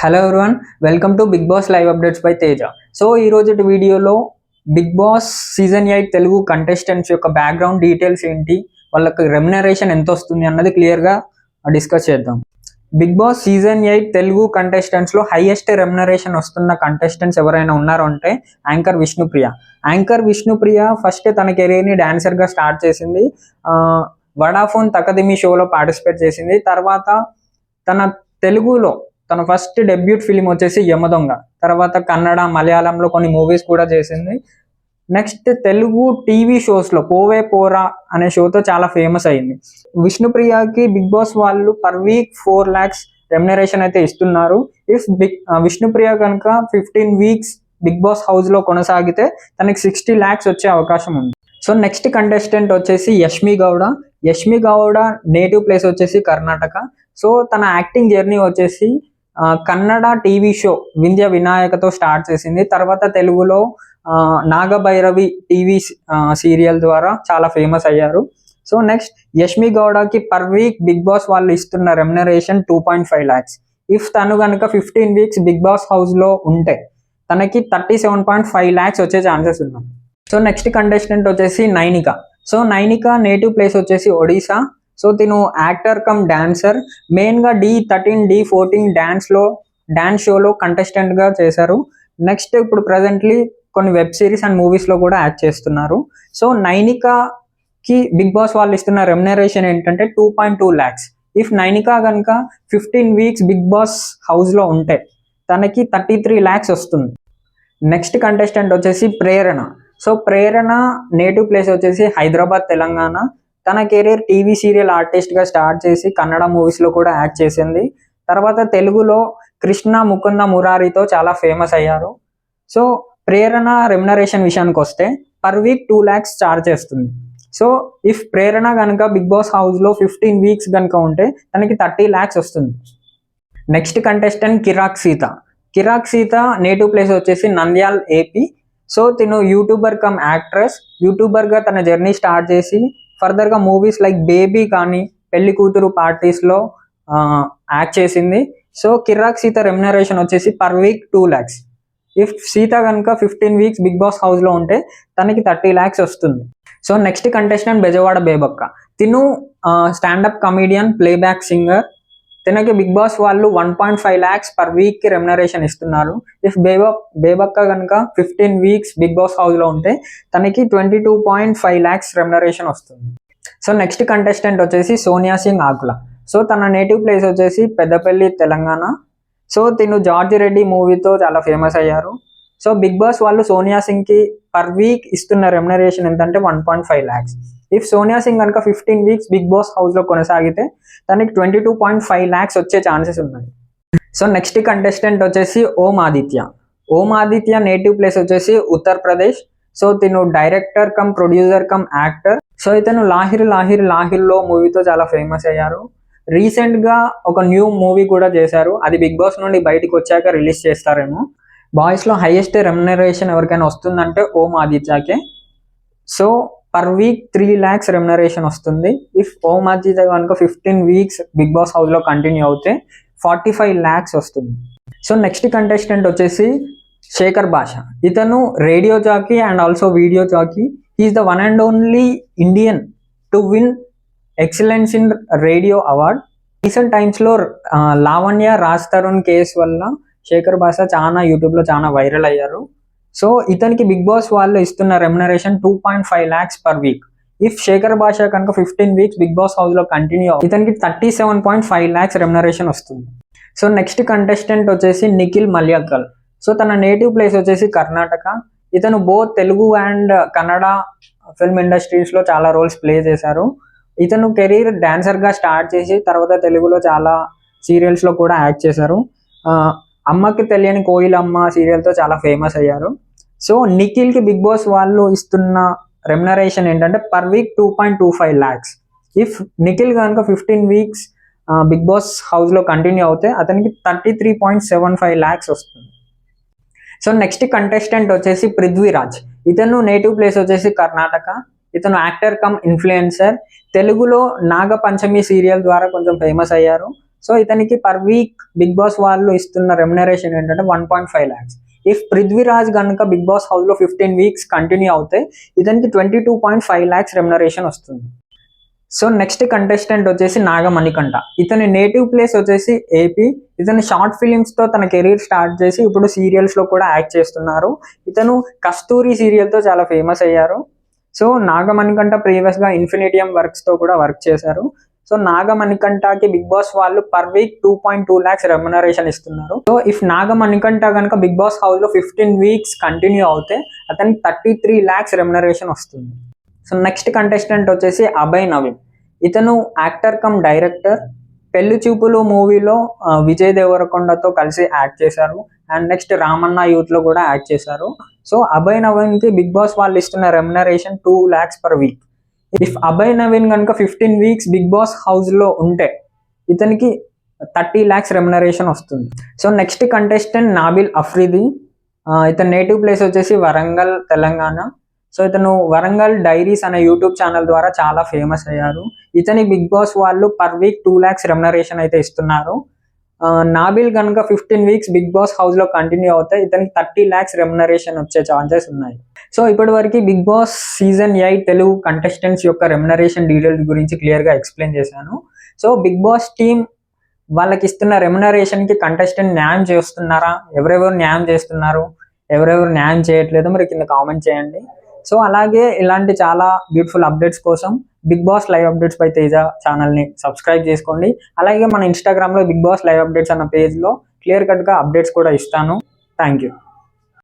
Hello everyone welcome to Bigg Boss live updates by Teja so ఈ రోజు వీడియోలో Bigg Boss season eight Telugu contestants యొక్క background details ఏంటి వాళ్ళకి remuneration ఎంత వస్తుంది అన్నది క్లియర్గా డిస్కస్ చేద్దాం. Bigg Boss season eight Telugu కంటెస్టెంట్స్లో highest remuneration వస్తున్న కంటెస్టెంట్స్ ఎవరైనా ఉన్నారో అంటే anchor Vishnupriya anchor Vishnupriya first తన కెరీర్ని డాన్సర్గా స్టార్ట్ చేసింది. వడాఫోన్ తకదిమి షోలో పార్టిసిపేట్ చేసింది. తర్వాత తన తెలుగులో తన ఫస్ట్ డెబ్యూట్ ఫిలిం వచ్చేసి యమదొంగ. తర్వాత కన్నడ మలయాళంలో కొన్ని మూవీస్ కూడా చేసింది. నెక్స్ట్ తెలుగు టీవీ షోస్లో పోవే పోరా అనే షోతో చాలా ఫేమస్ అయింది. విష్ణుప్రియకి బిగ్ బాస్ వాళ్ళు per week four lakhs remuneration అయితే ఇస్తున్నారు. ఇఫ్ బిగ్ విష్ణుప్రియ కనుక ఫిఫ్టీన్ వీక్స్ బిగ్ బాస్ హౌస్లో కొనసాగితే తనకి సిక్స్టీ ల్యాక్స్ వచ్చే అవకాశం ఉంది. సో నెక్స్ట్ కంటెస్టెంట్ వచ్చేసి యష్మి గౌడ. యష్మి గౌడ నేటివ్ ప్లేస్ వచ్చేసి కర్ణాటక. సో తన యాక్టింగ్ జర్నీ వచ్చేసి కన్నడ టీవీ షో వింధ్య వినాయకతో స్టార్ట్ చేసింది. తర్వాత తెలుగులో నాగభైరవి టీవీ సీరియల్ ద్వారా చాలా ఫేమస్ అయ్యారు. సో నెక్స్ట్ యష్మి గౌడకి పర్ వీక్ బిగ్ బాస్ వాళ్ళు ఇస్తున్న remuneration two point five lakhs if తను కనుక ఫిఫ్టీన్ వీక్స్ బిగ్ బాస్ హౌస్లో ఉంటే తనకి thirty seven point five lakhs వచ్చే ఛాన్సెస్ ఉన్నాయి. సో నెక్స్ట్ కంటెస్టెంట్ వచ్చేసి Nainika. So Nainika native place వచ్చేసి ఒడిశా. సో తిను యాక్టర్ కమ్ డాన్సర్. మెయిన్గా డి థర్టీన్ డి ఫోర్టీన్ డ్యాన్స్లో డ్యాన్స్ షోలో కంటెస్టెంట్గా చేశారు. నెక్స్ట్ ఇప్పుడు ప్రజెంట్లీ కొన్ని వెబ్ సిరీస్ అండ్ మూవీస్లో కూడా యాక్ట్ చేస్తున్నారు. సో నైనికాకి బిగ్ బాస్ వాళ్ళు ఇస్తున్న రెమ్యునరేషన్ ఏంటంటే two point two lakhs if Nainika కనుక ఫిఫ్టీన్ వీక్స్ బిగ్ బాస్ హౌస్లో ఉంటే తనకి థర్టీ త్రీ ల్యాక్స్ వస్తుంది. నెక్స్ట్ కంటెస్టెంట్ వచ్చేసి Prerana. So Prerana native place వచ్చేసి హైదరాబాద్ తెలంగాణ. తన కెరీర్ టీవీ సీరియల్ ఆర్టిస్ట్గా స్టార్ట్ చేసి కన్నడ మూవీస్లో కూడా యాక్ట్ చేసింది. తర్వాత తెలుగులో కృష్ణ ముకుంద మురారితో చాలా ఫేమస్ అయ్యారు. సో ప్రేరణ రెమ్యునరేషన్ విషయానికి వస్తే per week two lakhs charge చేస్తుంది. సో ఇఫ్ ప్రేరణ కనుక బిగ్ బాస్ హౌస్లో ఫిఫ్టీన్ వీక్స్ కనుక ఉంటే తనకి థర్టీ ల్యాక్స్ వస్తుంది. నెక్స్ట్ కంటెస్టెంట్ కిరాక్ సీత. కిరాక్ సీత నేటివ్ ప్లేస్ వచ్చేసి నంద్యాల్ ఏపీ సో తిను యూట్యూబర్ కమ్ యాక్ట్రెస్ యూట్యూబర్గా తన జర్నీ స్టార్ట్ చేసి ఫర్దర్గా మూవీస్ లైక్ బేబీ కానీ పెళ్ళి కూతురు పార్టీస్లో యాక్ట్ చేసింది. సో కిర్రాక్ సీత రెమ్యునరేషన్ వచ్చేసి per week two lakhs if Seetha కనుక ఫిఫ్టీన్ వీక్స్ బిగ్ బాస్ హౌస్లో ఉంటే తనకి థర్టీ ల్యాక్స్ వస్తుంది. So next contestant Bezawada Bebakka. తిను స్టాండప్ కమీడియన్ ప్లేబ్యాక్ సింగర్ తినకి బిగ్ బాస్ వాళ్ళు one point five lakhs per వీక్కి రెమ్యునరేషన్ ఇస్తున్నారు. ఇఫ్ బేబక్ బేబక్క కనుక ఫిఫ్టీన్ వీక్స్ బిగ్ బాస్ హౌస్లో ఉంటే తనకి twenty two point five lakhs remuneration వస్తుంది. సో నెక్స్ట్ కంటెస్టెంట్ వచ్చేసి సోనియా సింగ్ ఆకుల సో తన నేటివ్ ప్లేస్ వచ్చేసి పెద్దపల్లి తెలంగాణ. సో తిను జార్జి రెడ్డి మూవీతో చాలా ఫేమస్ అయ్యారు. సో బిగ్ బాస్ వాళ్ళు సోనియా సింగ్కి పర్ వీక్ ఇస్తున్న రెమ్యునరేషన్ ఎంతంటే one point five lakhs if Sonia Singh కనుక ఫిఫ్టీన్ వీక్స్ బిగ్ బాస్ హౌస్లో కొనసాగితే తనకి twenty two point five lakhs వచ్చే ఛాన్సెస్ ఉన్నాయి. సో నెక్స్ట్ కంటెస్టెంట్ వచ్చేసి ఓం ఆదిత్య ఓం ఆదిత్య నేటివ్ ప్లేస్ వచ్చేసి ఉత్తరప్రదేశ్ సో తిను director cum producer cum actor so ఇతను లాహిర్ లాహిర్ లాహిర్లో మూవీతో చాలా ఫేమస్ అయ్యారు. రీసెంట్గా ఒక న్యూ మూవీ కూడా చేశారు. అది బిగ్ బాస్ నుండి బయటకు వచ్చాక రిలీజ్ చేస్తారేమో. బాయ్స్లో హైయెస్ట్ రెమ్యునరేషన్ ఎవరికైనా వస్తుందంటే Om ఆదిత్యకే so per week three lakhs remuneration వస్తుంది. ఇఫ్ ఓం ఆదిత్య కనుక ఫిఫ్టీన్ వీక్స్ బిగ్ బాస్ హౌస్లో కంటిన్యూ అవుతే ఫార్టీ ఫైవ్ ల్యాక్స్ వస్తుంది. సో నెక్స్ట్ కంటెస్టెంట్ వచ్చేసి శేఖర్ భాష ఇతను radio jockey and also video jockey is the one and only Indian to win excellence in radio award recent టైమ్స్లో Lavanya Raj Tarun case వల్ల శేఖర్ భాష చాలా యూట్యూబ్లో చాలా వైరల్ అయ్యారు. సో ఇతనికి బిగ్ బాస్ వాళ్ళు ఇస్తున్న remuneration two point five lakhs per week if Shekar Basha కనుక ఫిఫ్టీన్ వీక్స్ బిగ్ బాస్ హౌస్లో కంటిన్యూ ఇతనికి thirty seven point five lakhs remuneration వస్తుంది. సో నెక్స్ట్ కంటెస్టెంట్ వచ్చేసి నిఖిల్ మల్యాకల్ సో తన నేటివ్ ప్లేస్ వచ్చేసి కర్ణాటక. ఇతను both Telugu and Kannada film ఇండస్ట్రీస్లో చాలా roles play చేశారు. ఇతను కెరీర్ డాన్సర్గా స్టార్ట్ చేసి తర్వాత తెలుగులో చాలా సీరియల్స్లో కూడా యాక్ట్ చేశారు. అమ్మకి తెలియని కోయిలమ్మ సీరియల్తో చాలా ఫేమస్ అయ్యారు. సో నిఖిల్కి బిగ్ బాస్ వాళ్ళు ఇస్తున్న రెమ్యునరేషన్ ఏంటంటే per week two point two five lakhs if Nikhil కనుక ఫిఫ్టీన్ వీక్స్ బిగ్ బాస్ హౌస్లో కంటిన్యూ అవుతే అతనికి thirty three point seven five lakhs వస్తుంది. సో నెక్స్ట్ కంటెస్టెంట్ వచ్చేసి పృథ్వీరాజ్. ఇతను నేటివ్ ప్లేస్ వచ్చేసి కర్ణాటక. ఇతను యాక్టర్ కమ్ ఇన్ఫ్లుయెన్సర్. తెలుగులో నాగపంచమి సీరియల్ ద్వారా కొంచెం ఫేమస్ అయ్యారు. సో ఇతనికి పర్ వీక్ బిగ్ బాస్ వాళ్ళు ఇస్తున్న రెమ్యునరేషన్ ఏంటంటే one point five lakhs if Prithviraj కనుక బిగ్ బాస్ హౌస్లో ఫిఫ్టీన్ వీక్స్ కంటిన్యూ అవుతే ఇతనికి twenty two point five lakhs remuneration వస్తుంది. సో నెక్స్ట్ కంటెస్టెంట్ వచ్చేసి నాగమణికంట ఇతని నేటివ్ ప్లేస్ వచ్చేసి ఏపీ ఇతను షార్ట్ ఫిలిమ్స్తో తన కెరీర్ స్టార్ట్ చేసి ఇప్పుడు సీరియల్స్లో కూడా యాక్ట్ చేస్తున్నారు. ఇతను కస్తూరి సీరియల్తో చాలా ఫేమస్ అయ్యారు. సో నాగమణికంట ప్రీవియస్గా ఇన్ఫినిటియం వర్క్స్తో కూడా వర్క్ చేశారు. సో నాగమణికంటకి బిగ్ బాస్ వాళ్ళు per week two point two lakhs remuneration ఇస్తున్నారు. సో ఇఫ్ నాగమణికంట కనుక బిగ్ బాస్ హౌస్లో ఫిఫ్టీన్ వీక్స్ కంటిన్యూ అవుతే అతనికి థర్టీ త్రీ ల్యాక్స్ రెమ్యునరేషన్ వస్తుంది. సో నెక్స్ట్ కంటెస్టెంట్ వచ్చేసి అభయ్ నవీన్. ఇతను యాక్టర్ కమ్ డైరెక్టర్. పెళ్ళి చూపులు మూవీలో విజయ్ దేవరకొండతో కలిసి యాక్ట్ చేశారు. అండ్ నెక్స్ట్ రామన్న యూత్లో కూడా యాక్ట్ చేశారు. సో అభయ్ నవీన్కి బిగ్ బాస్ వాళ్ళు ఇస్తున్న remuneration two lakhs per week. If Abhay Naveen కనుక ఫిఫ్టీన్ వీక్స్ బిగ్ బాస్ హౌస్లో ఉంటే ఇతనికి థర్టీ ల్యాక్స్ రెమ్యునరేషన్ వస్తుంది. So next contestant Nabeel Afridi ఇతను ఇతని నేటివ్ ప్లేస్ వచ్చేసి వరంగల్ తెలంగాణ. సో ఇతను వరంగల్ డైరీస్ అనే యూట్యూబ్ ఛానల్ ద్వారా చాలా ఫేమస్ అయ్యారు. ఇతని బిగ్ బాస్ వాళ్ళు per week two lakhs remuneration అయితే ఇస్తున్నారు. నాబిల్ కనుక ఫిఫ్టీన్ వీక్స్ బిగ్ బాస్ హౌస్లో కంటిన్యూ అవుతాయి ఇతనికి థర్టీ ల్యాక్స్ రెమ్యునరేషన్ వచ్చే ఛాన్సెస్ ఉన్నాయి. సో ఇప్పటి వరకు Bigg Boss season eight Telugu contestants యొక్క రెమ్యునరేషన్ డీటెయిల్స్ గురించి క్లియర్గా ఎక్స్ప్లెయిన్ చేశాను. సో బిగ్ బాస్ టీమ్ వాళ్ళకి ఇస్తున్న రెమ్యునరేషన్కి కంటెస్టెంట్ న్యాయం చేస్తున్నారా? ఎవరెవరు న్యాయం చేస్తున్నారు? ఎవరెవరు న్యాయం చేయట్లేదు? మరి కింద కామెంట్ చేయండి. సో అలాగే ఇలాంటి చాలా బ్యూటిఫుల్ అప్డేట్స్ కోసం Bigg Boss live updates by Teja ఛానల్ని సబ్స్క్రైబ్ చేసుకోండి. అలాగే మన ఇన్స్టాగ్రామ్లో బిగ్ బాస్ లైవ్ అప్డేట్స్ అన్న పేజ్లో క్లియర్ కట్గా అప్డేట్స్ కూడా ఇస్తాను. Thank you